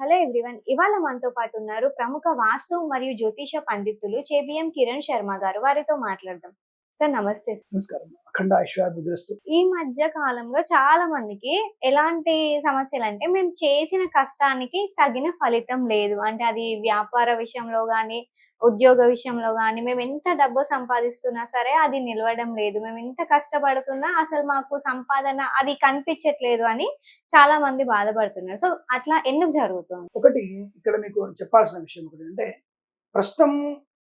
Hello everyone. ఇవాళ మనతో పాటు ఉన్నారు ప్రముఖ వాస్తు మరియు జ్యోతిష పండితులు చేబిఎం కిరణ్ శర్మ గారు. వారితో మాట్లాడదాం. సార్ నమస్తే అఖండ ఈ మధ్య కాలంలో చాలా మందికి ఎలాంటి సమస్యలు అంటే మేము చేసిన కష్టానికి తగిన ఫలితం లేదు. అంటే అది వ్యాపార విషయంలో కానీ ఉద్యోగ విషయంలో కానీ మేము ఎంత డబ్బు సంపాదిస్తున్నా సరే అది నిలవడం లేదు. మేము ఎంత కష్టపడుతున్నా అసలు మాకు సంపాదన అది కనిపించట్లేదు అని చాలా మంది బాధపడుతున్నారు. సో అట్లా ఎందుకు జరుగుతుంది? ఒకటి ఇక్కడ మీకు చెప్పాల్సిన విషయం ఒకటి అంటే ప్రస్తుతం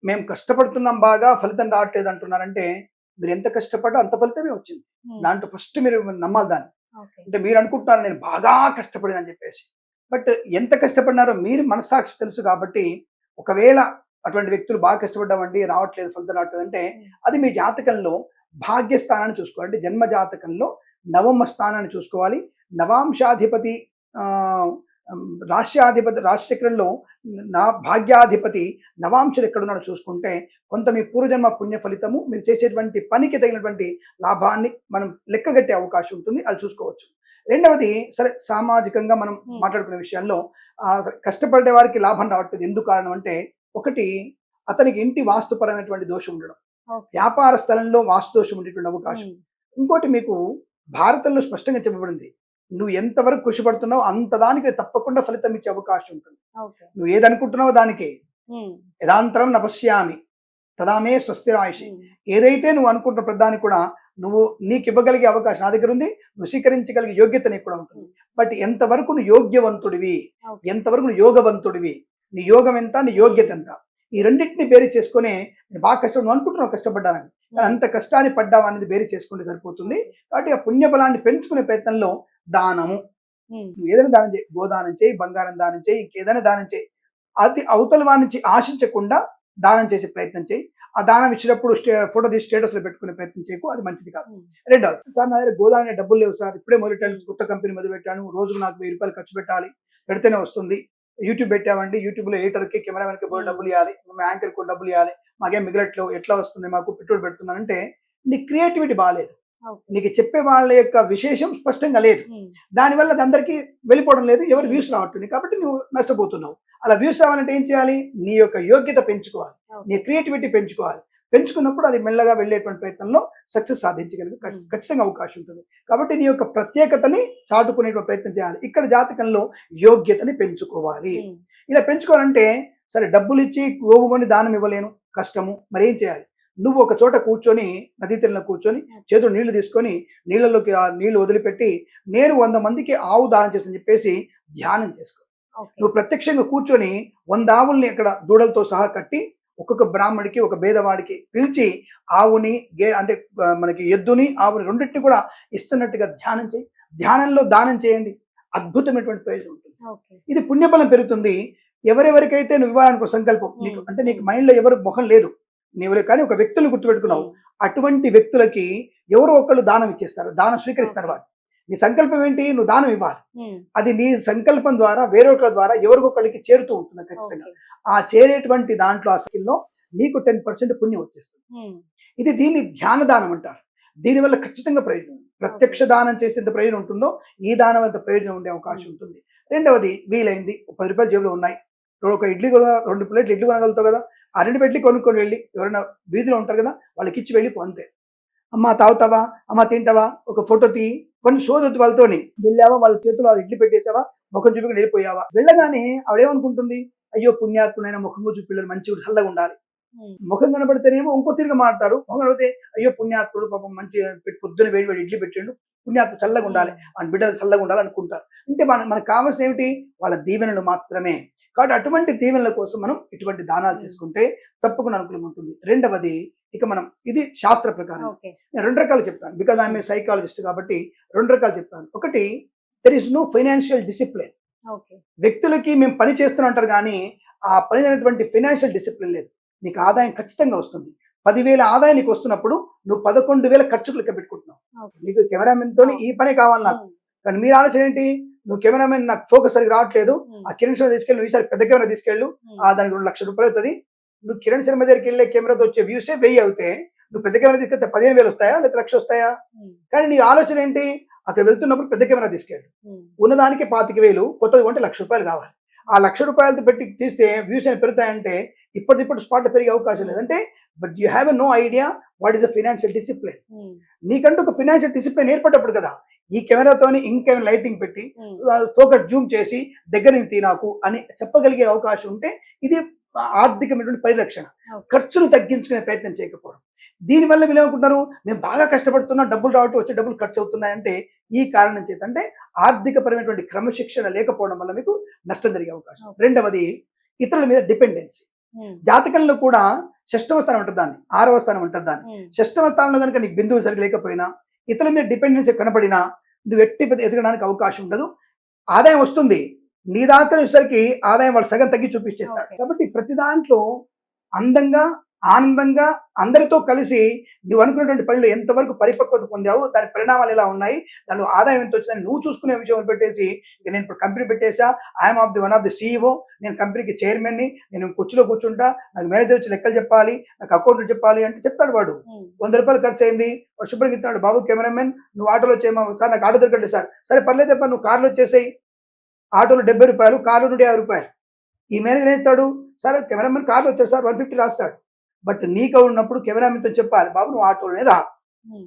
మేము కష్టపడుతున్నాం బాగా ఫలితం రావట్లేదు అంటున్నారంటే మీరు ఎంత కష్టపడ్డా అంత ఫలితమే వచ్చింది. దాంట్లో ఫస్ట్ మీరు నమ్మాలి దాన్ని. అంటే మీరు అనుకుంటున్నారు నేను బాగా కష్టపడినని చెప్పేసి. బట్ ఎంత కష్టపడినారో మీరు మనస్సాక్షి తెలుసు కాబట్టి ఒకవేళ అటువంటి వ్యక్తులు బాగా కష్టపడ్డామండి రావట్లేదు ఫలితం రావట్లేదు అంటే అది మీ జాతకంలో భాగ్యస్థానాన్ని చూసుకోవాలి. అంటే జన్మ జాతకంలో నవమ స్థానాన్ని చూసుకోవాలి. నవాంశాధిపతి రాష్ట్రాధిపతి రాశిచక్రంలో నా భాగ్యాధిపతి నవాంశుడు ఎక్కడున్నాడో చూసుకుంటే కొంత మీ పూర్వజన్మ పుణ్య ఫలితము మీరు చేసేటువంటి పనికి తగినటువంటి లాభాన్ని మనం లెక్కగట్టే అవకాశం ఉంటుంది అది చూసుకోవచ్చు. రెండవది సరే సామాజికంగా మనం. మాట్లాడుకునే విషయాల్లో కష్టపడే వారికి లాభం రావట్లేదు. ఎందుకు కారణం అంటే ఒకటి అతనికి ఇంటి వాస్తుపరమైనటువంటి దోషం ఉండడం. వ్యాపార స్థలంలో వాస్తు దోషం ఉండేటువంటి అవకాశం. ఇంకోటి మీకు భారతంలో స్పష్టంగా చెప్పబడింది నువ్వు ఎంతవరకు కృషి పడుతున్నావు అంత దానికి తప్పకుండా ఫలితం ఇచ్చే అవకాశం ఉంటుంది. నువ్వు ఏదనుకుంటున్నావో దానికే యథాంతరం నపశ్యామి తదామే స్వస్తిరాయుషి. ఏదైతే నువ్వు అనుకుంటున్న ప్రధానికి కూడా నువ్వు నీకు ఇవ్వగలిగే అవకాశం నా దగ్గర ఉంది నువ్వు స్వీకరించగలిగే యోగ్యత నీకు కూడా ఉంటుంది. బట్ ఎంతవరకు నువ్వు యోగ్యవంతుడివి. ఎంతవరకు నువ్వు యోగవంతుడివి నీ యోగం ఎంత నీ యోగ్యత ఎంత ఈ రెండింటిని బేరీ చేసుకొని నేను బాగా కష్టం నువ్వు అనుకుంటున్నావు కష్టపడ్డానని అంత కష్టాన్ని పడ్డావు అనేది బేరీ చేసుకుంటే సరిపోతుంది. కాబట్టి ఆ పుణ్యబలాన్ని పెంచుకునే ప్రయత్నంలో దానము. నువ్వు ఏదైనా దానం చేయి. గోదానం చేయి బంగారం దానం చేయి ఇంకేదైనా దానం చేయి. అది అవతల వారి నుంచి ఆశించకుండా దానం చేసే ప్రయత్నం చేయి. ఆ దానం ఇచ్చినప్పుడు ఫోటో తీసి స్టేటస్లో పెట్టుకునే ప్రయత్నం చేయకు. అది మంచిది కాదు. రెండవది సార్ నా దగ్గర గోదావరి డబ్బులు లేవు సార్. ఇప్పుడే మొదలెట్టాను కొత్త కంపెనీ మొదలు పెట్టాను. రోజుకు నాకు వెయ్యి రూపాయలు ఖర్చు పెట్టాలి. పెడితేనే వస్తుంది. యూట్యూబ్ పెట్టామండి. యూట్యూబ్లో ఎడిటర్కి కెమెరామెన్కి డబ్బులు ఇవ్వాలి మా యాంకర్కి డబ్బులు ఇవ్వాలి మాకేం మిగలట్లేవు. ఎట్లా వస్తుంది? మాకు పెట్టుబడి పెడుతున్నానంటే నీ క్రియేటివిటీ బాగాలేదు నీకు చెప్పే వాళ్ళ యొక్క విశేషం స్పష్టంగా లేదు. దానివల్ల అది అందరికీ వెళ్ళిపోవడం లేదు. ఎవరు వ్యూస్ రావట్టుంది కాబట్టి నువ్వు నష్టపోతున్నావు. అలా వ్యూస్ రావాలంటే ఏం చేయాలి? నీ యొక్క యోగ్యత పెంచుకోవాలి. నీ క్రియేటివిటీ పెంచుకోవాలి. పెంచుకున్నప్పుడు అది మెల్లగా వెళ్ళేటువంటి ప్రయత్నంలో సక్సెస్ సాధించగలిగే ఖచ్-. ఖచ్చితంగా అవకాశం ఉంటుంది. కాబట్టి నీ యొక్క ప్రత్యేకతని చాటుకునేటువంటి ప్రయత్నం చేయాలి. ఇక్కడ జాతకంలో యోగ్యతని పెంచుకోవాలి. ఇలా పెంచుకోవాలంటే సరే డబ్బులు ఇచ్చి గోవుకొని దానం ఇవ్వలేను. కష్టము. మరి ఏం చేయాలి? నువ్వు ఒక చోట కూర్చొని నదీ తీరంలో కూర్చొని చేతులు నీళ్ళు తీసుకొని నీళ్ళలోకి ఆ నీళ్ళు వదిలిపెట్టి నేను వంద మందికి ఆవు దానం చేస్తని చెప్పేసి ధ్యానం చేసుకో. నువ్వు ప్రత్యక్షంగా కూర్చొని వంద ఆవుల్ని ఇక్కడ దూడలతో సహా కట్టి ఒక్కొక్క బ్రాహ్మడికి ఒక భేదవాడికి పిలిచి ఆవుని గే అంటే మనకి ఎద్దుని ఆవుని రెండింటిని కూడా ఇస్తున్నట్టుగా ధ్యానం చేయి. ధ్యానంలో దానం చేయండి. అద్భుతమైనటువంటి ప్రయోజనం ఉంటుంది. ఇది పుణ్యబలం పెరుగుతుంది. ఎవరెవరికైతే నువ్వు ఇవ్వాలనుకో సంకల్పం నీకు అంటే నీకు మైండ్లో ఎవరు మొహం లేదు. నీవు కానీ ఒక వ్యక్తులు గుర్తుపెట్టుకున్నావు. అటువంటి వ్యక్తులకి ఎవరో ఒకళ్ళు దానం ఇచ్చేస్తారు. దానం స్వీకరిస్తారు వాళ్ళు. నీ సంకల్పం ఏంటి? నువ్వు దానం ఇవ్వాలి. అది నీ సంకల్పం ద్వారా వేరొకరి ద్వారా ఎవరికొకళ్ళకి చేరుతూ ఉంటుంది ఖచ్చితంగా. ఆ చేరేటువంటి దాంట్లో ఆ స్కిల్లో నీకు టెన్ పర్సెంట్ పుణ్యం వచ్చేస్తుంది. ఇది దీన్ని ధ్యాన దానం అంటారు. దీనివల్ల ఖచ్చితంగా ప్రయోజనం. ప్రత్యక్ష దానం చేసేంత ప్రయోజనం ఉంటుందో ఈ దానం అంత ప్రయోజనం ఉండే అవకాశం. ఉంటుంది. రెండవది వీలైంది. పది రూపాయలు జేబులో ఉన్నాయి. ఒక ఇడ్లీ కొన రెండు ప్లేట్లు ఇడ్లీ కొనగలుగుతావు కదా. ఆ రెండు పెట్టి కొనుక్కొని వెళ్ళి ఎవరైనా వీధిలో ఉంటారు కదా వాళ్ళకి ఇచ్చి వెళ్ళిపో అంతే. అమ్మ తాగుతావా? అమ్మ తింటావా? ఒక ఫోటో తీ. కొన్ని సోదొద్దు వాళ్ళతోని. వెళ్ళావా? వాళ్ళ చేతిలో వాళ్ళు ఇడ్లీ పెట్టేసావా ముఖం చూపుకొని వెళ్ళిపోయావా? వెళ్ళగానే ఆవిడేమనుకుంటుంది? అయ్యో పుణ్యాత్మునైన ముఖం చూపి పిల్లలు మంచి చల్లగా ఉండాలి. ముఖం కనబడితేనేమో ఇంకో తిరిగి మాడతారు ముఖం కనబడితే అయ్యో పుణ్యాత్ముడు పాపం మంచి పొద్దున వేడి వేడి ఇడ్లీ పెట్టిండు. పుణ్యాత్ముడు చల్లగా ఉండాలి. మన బిడ్డలు చల్లగా ఉండాలి అనుకుంటారు అంటే మన మనకు కావాల్సిన ఏమిటి? వాళ్ళ దీవెనలు మాత్రమే. కాబట్టి అటువంటి దీవెనల కోసం మనం ఇటువంటి దానాలు చేసుకుంటే తప్పకుండా అనుకూలం ఉంటుంది. రెండవది ఇక మనం ఇది శాస్త్ర ప్రకారం. నేను రెండు రకాలు చెప్తాను బికాజ్ ఐఎమ్ సైకాలజిస్ట్ కాబట్టి రెండు రకాలు చెప్తాను. ఒకటి there is no financial discipline వ్యక్తులకి మేము పని చేస్తున్నాం అంటారు కానీ ఆ పని అయినటువంటి ఫైనాన్షియల్ డిసిప్లిన్ లేదు. నీకు ఆదాయం ఖచ్చితంగా వస్తుంది. పదివేల ఆదాయం నీకు వస్తున్నప్పుడు నువ్వు పదకొండు వేల ఖర్చుకు లెక్క పెట్టుకుంటున్నావు. నీకు కెమెరామెన్ తోని ఈ పనే కావాలి నాకు. కానీ మీరు ఆలోచన ఏంటి? నువ్వు కెమెరామెన్ నాకు ఫోకస్ సరిగ్గా రావట్లేదు. ఆ కిరణ్ శర్మ తీసుకెళ్ళి నువ్వు ఈసారి పెద్ద కెమెరా తీసుకెళ్ళు. ఆ దానికి రెండు లక్షల రూపాయలు అవుతుంది. నువ్వు కిరణ్ శర్మ దగ్గరికి వెళ్ళే కెమెరాతో వచ్చే వ్యూసే వెయ్యి అవుతాయి నువ్వు పెద్ద కెమెరా తీసుకెళ్తే పదిహేను వేలు వస్తాయా లేదా లక్ష వస్తాయా? కానీ నీ ఆలోచన ఏంటి? అక్కడ వెళ్తున్నప్పుడు పెద్ద కెమెరా తీసుకెళ్ళు. ఉన్నదానికి పాతిక వేలు కొత్తది కొంటే లక్ష రూపాయలు కావాలి. ఆ లక్ష రూపాయలతో పెట్టి తీస్తే వ్యూస్ అని పెరుగుతాయంటే ఇప్పటికిప్పుడు స్పాట్ పెరిగే అవకాశం లేదంటే but you have a no idea what is the financial discipline నీకంటూ ఒక ఫినాన్షియల్ డిసిప్లిన్ ఏర్పడ్డప్పుడు కదా ఈ కెమెరాతోని ఇంకేమైనా లైటింగ్ పెట్టి ఫోకస్ జూమ్ చేసి దగ్గర నుంచి నాకు అని చెప్పగలిగే అవకాశం ఉంటే ఇది ఆర్థికమైనటువంటి పరిరక్షణ. ఖర్చును తగ్గించుకునే ప్రయత్నం చేయకపోవడం. దీనివల్ల వీళ్ళు ఏమనుకుంటున్నారు మేము బాగా కష్టపడుతున్నా డబ్బులు రావటం వచ్చే డబ్బులు ఖర్చు అవుతున్నాయంటే ఈ కారణం చేత అంటే ఆర్థికపరమైనటువంటి క్రమశిక్షణ లేకపోవడం వల్ల మీకు నష్టం జరిగే అవకాశం. రెండవది ఇతరుల మీద డిపెండెన్సీ. జాతకంలో కూడా షష్టమ స్థానం అంటారు దాన్ని ఆరవ స్థానం అంటారు దాన్ని. షష్టమ స్థానంలో కనుక నీకు బిందువులు సరిగ్గా లేకపోయినా ఇతరుల మీద డిపెండెన్సీ కనపడినా నువ్వు ఎట్టి పెద్ద ఎదగడానికి అవకాశం ఉండదు. ఆదాయం వస్తుంది. నీ దాకా వచ్చేసరికి ఆదాయం వాళ్ళు సగం తగ్గి చూపించేస్తాడు. కాబట్టి ప్రతి దాంట్లో అందంగా ఆనందంగా అందరితో కలిసి నువ్వు అనుకున్నటువంటి పనులు ఎంతవరకు పరిపక్వత పొందావు దాని పరిణామాలు ఎలా ఉన్నాయి దానిలో ఆదాయం ఎంత వచ్చిందని నువ్వు చూసుకునే విషయం పెట్టేసి నేను ఇప్పుడు కంపెనీ పెట్టేసా I'm of the one of the CEO నేను కంపెనీకి చైర్మన్ని నేను కుర్చీలో కూర్చుంటా నాకు మేనేజర్ వచ్చి లెక్కలు చెప్పాలి నాకు అకౌంట్ చెప్పాలి అంటే చెప్తాడు వాడు. వంద రూపాయలు ఖర్చు అయింది వాడు శుభ్రంగా ఇస్తున్నాడు బాబు కెమెరామెన్ నువ్వు ఆటోలో చేయమా? సార్ నాకు ఆటో దొరకండి సార్. సరే పర్లేదు నువ్వు కార్లో వచ్చేసేయి ఆటోలో డెబ్బై రూపాయలు కార్లో నుండి యాభై రూపాయలు. ఈ మేనేజర్ ఏం ఇస్తాడు సార్ కెమెరామెన్ కార్లో వచ్చాడు సార్ వన్ ఫిఫ్టీ రాస్తాడు. బట్ నీకు ఉన్నప్పుడు కెమెరామెన్తో చెప్పాలి బాబు నువ్వు ఆటోలోనే రా.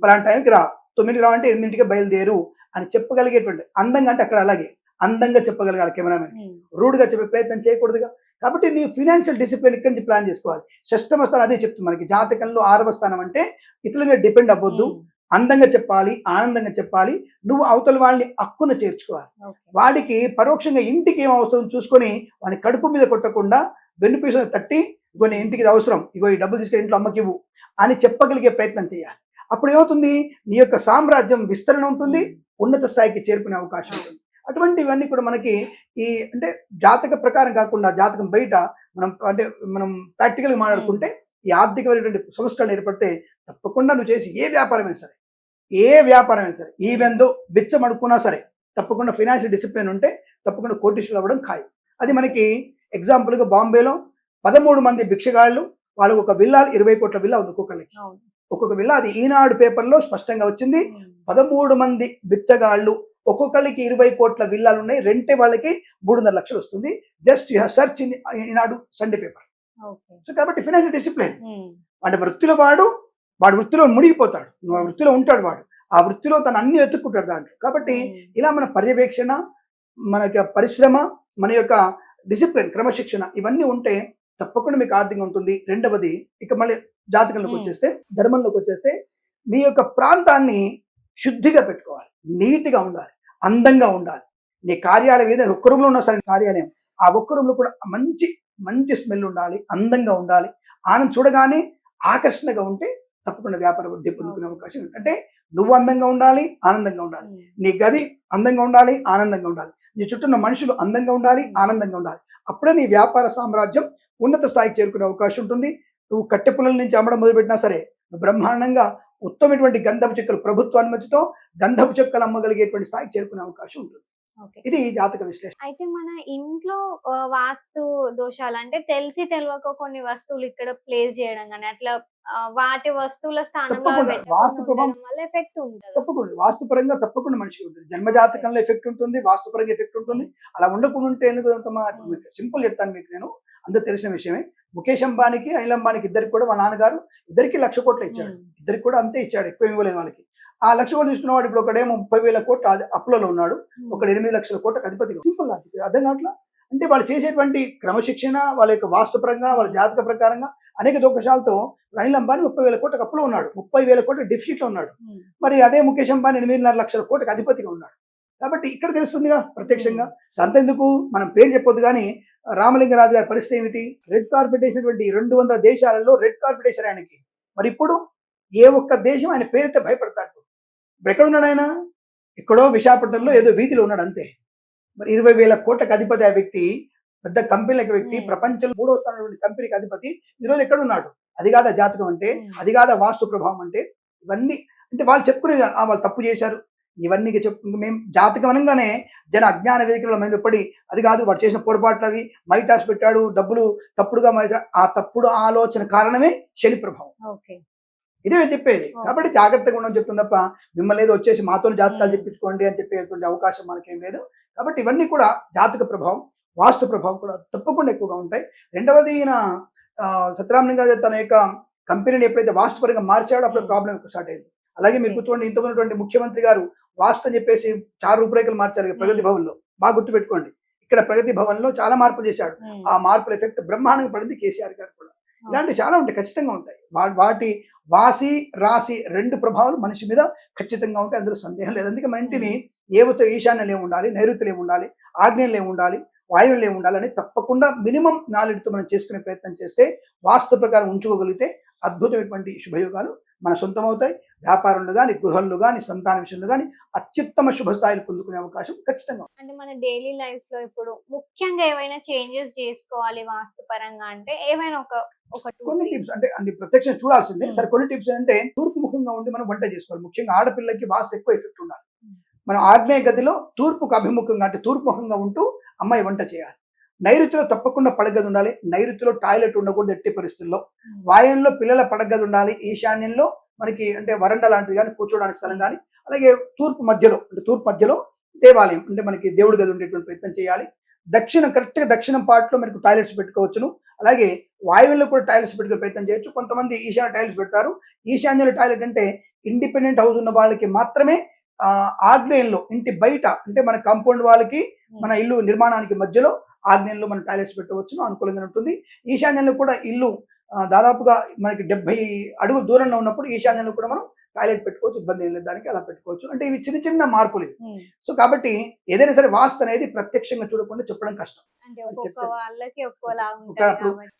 పలాంటి టైంకి రా. తొమ్మిదికి రా అంటే ఎనిమిదింటికి బయలుదేరు అని చెప్పగలిగేటువంటి అందంగా అంటే అక్కడ అలాగే అందంగా చెప్పగలగాలి కెమెరామెన్. రూడ్గా చెప్పే ప్రయత్నం చేయకూడదుగా. కాబట్టి నీ ఫినాన్షియల్ డిసిప్లిన్ ఇక్కడి నుంచి ప్లాన్ చేసుకోవాలి? షష్టమ స్థానం అదే చెప్తుంది మనకి జాతకంలో ఆరవ స్థానం అంటే ఇతరుల మీద డిపెండ్ అవ్వద్దు. అందంగా చెప్పాలి ఆనందంగా చెప్పాలి నువ్వు అవతల వాళ్ళని అక్కున చేర్చుకోవాలి. వాడికి పరోక్షంగా ఇంటికి ఏం అవసరం చూసుకొని వాని కడుపు మీద కొట్టకుండా వెన్నుపీస తట్టి ఇగో నేను ఇంటికి అవసరం. ఇగో ఈ డబ్బులు తీసుకెళ్ళి ఇంట్లో అమ్మకి ఇవ్వు అని చెప్పగలిగే ప్రయత్నం చేయాలి. అప్పుడు ఏమవుతుంది? నీ యొక్క సామ్రాజ్యం విస్తరణ ఉంటుంది ఉన్నత స్థాయికి చేరుకునే అవకాశం ఉంటుంది. అటువంటివన్నీ కూడా మనకి ఈ అంటే జాతక ప్రకారం కాకుండా జాతకం బయట మనం అంటే మనం ప్రాక్టికల్గా మాట్లాడుకుంటే ఈ ఆర్థికమైనటువంటి సంస్కరణ ఏర్పడితే తప్పకుండా నువ్వు చేసి ఏ వ్యాపారమైనా సరే ఏ వ్యాపారమైనా సరే ఈ బిచ్చం అడుక్కున్నా సరే తప్పకుండా ఫినాన్షియల్ డిసిప్లిన్ ఉంటే తప్పకుండా కోటీశ్వరులు అవ్వడం ఖాయం. అది మనకి ఎగ్జాంపుల్గా బాంబేలో పదమూడు మంది భిక్షగాళ్ళు వాళ్ళకు ఒక విల్లా ఇరవై కోట్ల విల్లా ఉంది ఒక్కొక్కరికి. ఒక్కొక్క విల్లా అది ఈనాడు పేపర్లో స్పష్టంగా వచ్చింది. పదమూడు మంది బిచ్చగాళ్ళు ఒక్కొక్కరికి ఇరవై కోట్ల విల్లాలు ఉన్నాయి రెంటే వాళ్ళకి మూడున్నర లక్షలు వస్తుంది. Just you search in Eenadu Sunday paper. So కాబట్టి ఫినాన్షియల్ డిసిప్లిన్. వాడి వృత్తిలో వాడు వాడి వృత్తిలో మునిగిపోతాడు. వృత్తిలో ఉంటాడు వాడు. ఆ వృత్తిలో తను అన్ని వెతుక్కుంటాడు దాంట్లో. కాబట్టి ఇలా మన పర్యవేక్షణ మన యొక్క పరిశ్రమ మన యొక్క డిసిప్లిన్ క్రమశిక్షణ ఇవన్నీ ఉంటే తప్పకుండా మీకు ఆర్థికంగా ఉంటుంది. రెండవది ఇక మళ్ళీ జాతకంలోకి. వచ్చేస్తే ధర్మంలోకి వచ్చేస్తే మీ యొక్క ప్రాంతాన్ని శుద్ధిగా పెట్టుకోవాలి. నీట్గా ఉండాలి. అందంగా ఉండాలి. నీ కార్యాలయం ఏదైనా ఒక్క రూమ్లో ఉన్నా సరే కార్యాలయం. ఆ ఒక్క రూమ్లో కూడా మంచి మంచి స్మెల్ ఉండాలి. అందంగా ఉండాలి. ఆనందం చూడగానే ఆకర్షణగా ఉంటే తప్పకుండా వ్యాపార వృద్ధి పొందుకునే అవకాశం ఉంది అంటే నువ్వు అందంగా ఉండాలి ఆనందంగా ఉండాలి. నీ గది అందంగా ఉండాలి ఆనందంగా ఉండాలి. నీ చుట్టూ ఉన్న మనుషులు అందంగా ఉండాలి ఆనందంగా ఉండాలి. అప్పుడే నీ వ్యాపార సామ్రాజ్యం ఉన్నత స్థాయికి చేరుకునే అవకాశం ఉంటుంది. నువ్వు కట్టె పుల్లల నుంచి అమ్మడం మొదలుపెట్టినా సరే బ్రహ్మాండంగా ఉత్తమైనటువంటి గంధపు చెక్కలు ప్రభుత్వ అనుమతితో గంధపు చెక్కలు అమ్మగలిగేటువంటి స్థాయికి చేరుకునే అవకాశం ఉంటుంది. ఇది జాతక విశ్లేషణ. అయితే మన ఇంట్లో వాస్తు దోషాలు అంటే తెలిసి తెలియక కొన్ని వస్తువులు ఇక్కడ ప్లేస్ చేయడం కానీ అట్లా వాటి వస్తువుల స్థానంలో వాస్తు వల్ల ఎఫెక్ట్ ఉంటుంది? తప్పకుండా. వాస్తుపరంగా తప్పకుండా మనిషికి ఉంటుంది. జన్మ జాతకంలో ఎఫెక్ట్ ఉంటుంది వాస్తుపరంగా ఎఫెక్ట్ ఉంటుంది. అలా ఉండకుండా ఉంటే ఎందుకు సింపుల్ చెప్తాను మీకు నేను. అందరు తెలిసిన విషయమే. ముఖేష్ అంబానీకి అనిల్ అంబానీకి ఇద్దరికి కూడా వాళ్ళ నాన్నగారు ఇద్దరికి లక్ష కోట్లు ఇచ్చాడు. ఇద్దరికి కూడా అంతే ఇచ్చాడు. ఎక్కువ ఇవ్వలేదు వాళ్ళకి. ఆ లక్ష కోట్లు తీసుకున్నవాడు ఇప్పుడు ఒకడేమో ముప్పై వేల కోట్లు అప్పులలో ఉన్నాడు. ఒకడు ఎనిమిది లక్షల కోట్లకు అధిపతి సింపుల్ లాజిక్ అర్థం కావట్లా? అంటే వాళ్ళు చేసేటువంటి క్రమశిక్షణ వాళ్ళ యొక్క వాస్తుపరంగా వాళ్ళ జాతక ప్రకారంగా అనేక దోషాలతో అనిల్ అంబానీ ముప్పై వేల కోట్లకు అప్పులో ఉన్నాడు. ముప్పై వేల కోట్ల డెఫిసిట్లో ఉన్నాడు మరి అదే ముఖేష్ అంబానీ ఎనిమిదిన్నర లక్షల కోట్లకు అధిపతిగా ఉన్నాడు. కాబట్టి ఇక్కడ తెలుస్తుందిగా ప్రత్యక్షంగా. అంతెందుకు మనం పేరు చెప్పొద్దు కానీ రామలింగరాజు గారి పరిస్థితి ఏమిటి? రెడ్ కార్పెట్ వేసినటువంటి రెండు వందల దేశాలలో రెడ్ కార్పెట్ వేశారు ఆయనకి. మరి ఇప్పుడు ఏ ఒక్క దేశం ఆయన పేరుతో భయపడతాడు. ఇప్పుడు ఎక్కడ ఉన్నాడు ఆయన ఎక్కడో విశాఖపట్నంలో ఏదో వీధిలో ఉన్నాడు అంతే మరి ఇరవై వేల కోట్లకు అధిపతి ఆ వ్యక్తి పెద్ద కంపెనీలకు వ్యక్తి. ప్రపంచంలో మూడో స్థానం కంపెనీకి అధిపతి ఈరోజు ఎక్కడ ఉన్నాడు అది కాదా జాతకం అంటే. అది కాదా వాస్తు ప్రభావం అంటే ఇవన్నీ అంటే వాళ్ళు చెప్పుకునే వాళ్ళు తప్పు చేశారు ఇవన్నీ చెప్పు మేము జాతకం అనగానే జన అజ్ఞాన వేదికల మీద పడి అది కాదు వాడు చేసిన పొరపాట్లు అవి మైటాస్ పెట్టాడు డబ్బులు తప్పుడుగా. ఆ తప్పుడు ఆలోచన కారణమే శని ప్రభావం ఓకే ఇదే చెప్పేది. కాబట్టి జాగ్రత్తగా ఉండడం చెప్తుంది తప్ప మిమ్మల్ని ఏదో వచ్చేసి మాతో జాతకాలు. చెప్పించుకోండి అని చెప్పేటువంటి అవకాశం మనకేం లేదు కాబట్టి ఇవన్నీ కూడా జాతక ప్రభావం వాస్తు ప్రభావం కూడా తప్పకుండా ఎక్కువగా ఉంటాయి రెండవది ఈయన సత్యరామలింగ గారు తన యొక్క కంపెనీని ఎప్పుడైతే వాస్తుపరంగా మార్చాడో అప్పుడు. ప్రాబ్లం స్టార్ట్ అయింది అలాగే మీరు Okay. గుర్తుకోండి ఇంతకున్నటువంటి ముఖ్యమంత్రి గారు వాస్తు అని చెప్పేసి చాలా రూపురేఖలు మార్చారు ప్రగతి Hmm. భవన్లో బాగా గుర్తుపెట్టుకోండి ఇక్కడ ప్రగతి భవన్లో చాలా మార్పులు చేశాడు ఆ మార్పుల ఎఫెక్ట్ బ్రహ్మాండంగా పడింది కేసీఆర్ గారు కూడా. ఇలాంటివి చాలా ఉంటాయి ఖచ్చితంగా ఉంటాయి వాటి వాసి రాసి రెండు ప్రభావాలు మనిషి మీద ఖచ్చితంగా ఉంటాయి. అందులో సందేహం లేదు. అందుకే మన ఇంటిని ఏవతో ఈశాన్యం ఏమి ఉండాలి నైరుతులు ఏమి ఉండాలి ఆగ్నేయులు ఏమి ఉండాలి వాయువులు ఏమి ఉండాలని తప్పకుండా మినిమం నాలెడ్జ్తో మనం చేసుకునే ప్రయత్నం చేస్తే వాస్తు ప్రకారం ఉంచుకోగలిగితే అద్భుతమైనటువంటి శుభయోగాలు మన సొంతం అవుతాయి వ్యాపారంలో కానీ గృహంలో కానీ సంతాన విషయంలో కానీ అత్యుత్తమ శుభ స్థాయిలు పొందుకునే అవకాశం ఖచ్చితంగా అంటే మన డైలీ లైఫ్లో ఇప్పుడు ముఖ్యంగా ఏమైనా చేంజెస్ చేసుకోవాలి వాస్తు పరంగా అంటే ఏమైనా ఒక కొన్ని. టిప్స్ అంటే అన్ని ప్రత్యక్షం చూడాల్సిందే. Hmm. సరే కొన్ని టిప్స్ అంటే తూర్పు ముఖంగా ఉండి మనం వంట చేసుకోవాలి. ముఖ్యంగా ఆడపిల్లకి వాస్తు ఎక్కువ ఎఫెక్ట్ ఉండాలి. Hmm. మనం ఆగ్నేయ గదిలో తూర్పుకు అభిముఖంగా అంటే తూర్పు ముఖంగా ఉంటూ అమ్మాయి వంట చేయాలి. నైరుతిలో తప్పకుండా పడగది ఉండాలి. నైరుతిలో టాయిలెట్ ఉండకూడదు ఎట్టి పరిస్థితుల్లో. ఉమ్, వాయువులో పిల్లల పడగది ఉండాలి. ఈశాన్యంలో మనకి అంటే వరండా లాంటిది కానీ కూర్చోడానికి స్థలం కానీ అలాగే తూర్పు మధ్యలో అంటే తూర్పు మధ్యలో దేవాలయం అంటే మనకి దేవుడి గది ఉండేటువంటి ప్రయత్నం చేయాలి. దక్షిణం కరెక్ట్గా దక్షిణం పార్ట్లో మనకు టాయిలెట్స్ పెట్టుకోవచ్చును. అలాగే వాయువుల్లో కూడా టాయిలెట్స్ పెట్టుకునే ప్రయత్నం చేయొచ్చు. కొంతమంది ఈశాన్య టాయిలెట్స్ పెడతారు. ఈశాన్యంలో టాయిలెట్ అంటే ఇండిపెండెంట్ హౌస్ ఉన్న వాళ్ళకి మాత్రమే ఆ, ఆగ్నేయంలో ఇంటి బయట అంటే మన కాంపౌండ్ వాళ్ళకి మన ఇల్లు నిర్మాణానికి మధ్యలో ఆగ్నేయంలో మన టాయిలెట్స్ పెట్టవచ్చును అనుకూలంగా ఉంటుంది. ఈశాన్యంలో కూడా ఇల్లు దాదాపుగా మనకి డెబ్బై అడుగుల దూరంలో ఉన్నప్పుడు ఈశాన్యంలో కూడా మనం టాయిలెట్ పెట్టుకోవచ్చు ఇబ్బంది ఏం లేదు దానికి అలా పెట్టుకోవచ్చు. అంటే ఇవి చిన్న చిన్న మార్పులు. సో కాబట్టి ఏదైనా సరే వాస్తు అనేది ప్రత్యక్షంగా చూడకుండా చెప్పడం కష్టం.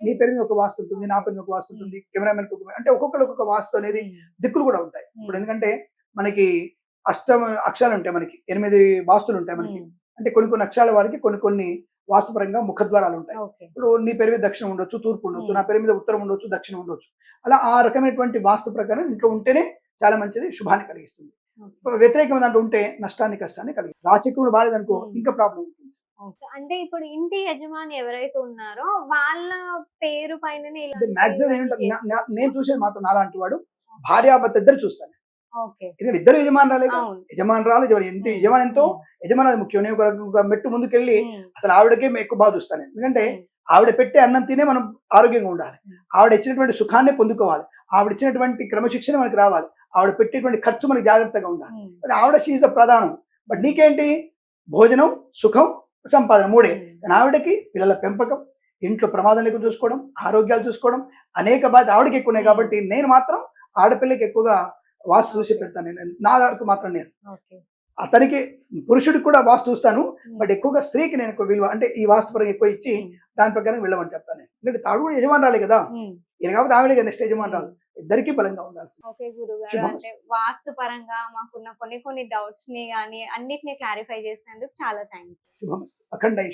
నీ పేరు మీద ఒక వాస్తు ఉంటుంది నా పేరు మీద ఒక వాస్తు ఉంటుంది కెమెరామెన్ ఒక అంటే ఒక్కొక్కరు ఒక్కొక్క వాస్తు అనేది దిక్కులు కూడా ఉంటాయి. ఇప్పుడు ఎందుకంటే మనకి అష్టమ అక్షరాలు ఉంటాయి మనకి ఎనిమిది వాస్తులు ఉంటాయి మనకి. అంటే కొన్ని కొన్ని అక్షరాల వారికి కొన్ని కొన్ని వాస్తుపరంగా ముఖద్వారాలు ఉంటాయి. ఇప్పుడు నీ పేరు మీద దక్షిణం ఉండొచ్చు తూర్పు ఉండొచ్చు. నా పేరు మీద ఉత్తరం ఉండొచ్చు దక్షిణం ఉండొచ్చు. అలా ఆ రకమైనటువంటి వాస్తు ప్రకారం ఇంట్లో ఉంటేనే చాలా మంచిది శుభాన్ని కలిగిస్తుంది. వ్యతిరేకం దాంట్లో ఉంటే నష్టాన్ని కష్టాన్ని కలిగి రాశికుడు బాలేదనుకో Hmm. ఇంకా ప్రాబ్లం ఉంటుంది. అంటే ఇప్పుడు ఇంటి యజమాని ఎవరైతే ఉన్నారో వాళ్ళ పేరు పైననే అంటే ఇలాంటి మాక్సిమం ఇవన్నీ ఏంటంటే నా- నా- చేసుకోవచ్చా? నేను చూసేది మాత్రం నాలాంటి వాడు భార్యాభర్త ఇద్దరు చూస్తాను ఎందుకంటే ఇద్దరు యజమానురాలే యజమానురాలు ఎంత యజమాని ఎంతో యజమాని ముఖ్యం. నేను ఒక- మెట్టు ముందుకెళ్ళి అసలు ఆవిడకే ఎక్కువ బాగా చూస్తాను. ఎందుకంటే ఆవిడ పెట్టే అన్నం తినే మనం ఆరోగ్యంగా ఉండాలి. ఆవిడ ఇచ్చినటువంటి సుఖాన్ని పొందుకోవాలి. ఆవిడ ఇచ్చినటువంటి క్రమశిక్షణ మనకి రావాలి. ఆవిడ పెట్టేటువంటి ఖర్చు మనకి జాగ్రత్తగా ఉండాలి. ఆవిడ షీజ్ ద ప్రధానం. బట్ నీకేంటి? భోజనం సుఖం సంపాదన మూడే. కానీ ఆవిడకి పిల్లల పెంపకం ఇంట్లో ప్రమాదం లేకుండా చూసుకోవడం ఆరోగ్యాలు చూసుకోవడం అనేక బాధ్యత ఆవిడకి ఎక్కువ ఉన్నాయి కాబట్టి నేను మాత్రం ఆడపిల్లకి ఎక్కువగా వాస్తు చూసి పెడతాను. నేను నా వరకు మాత్రం నేను. అతనికి పురుషుడికి కూడా వాస్తు చూస్తాను. బట్ ఎక్కువగా స్త్రీకి నేను ఎక్కువ విలువ అంటే ఈ వాస్తు పరంగా ఎక్కువ ఇచ్చి దాని ప్రకారం వెళ్ళమని చెప్తాను. ఎందుకంటే తాడు కూడా యజమానురాలే కదా. ఈయన కాబట్టి ఆవిడ నెక్స్ట్ యజమానురాలు. ఇద్దరికి బలంగా ఉండాల్సింది. ఓకే గురుగారు శుభం. అంటే వాస్తు పరంగా మాకున్న కొన్ని కొన్ని డౌట్స్ని కానీ అన్నిటిని క్లారిఫై చేసినందుకు చాలా థ్యాంక్స్ శుభం. అఖండ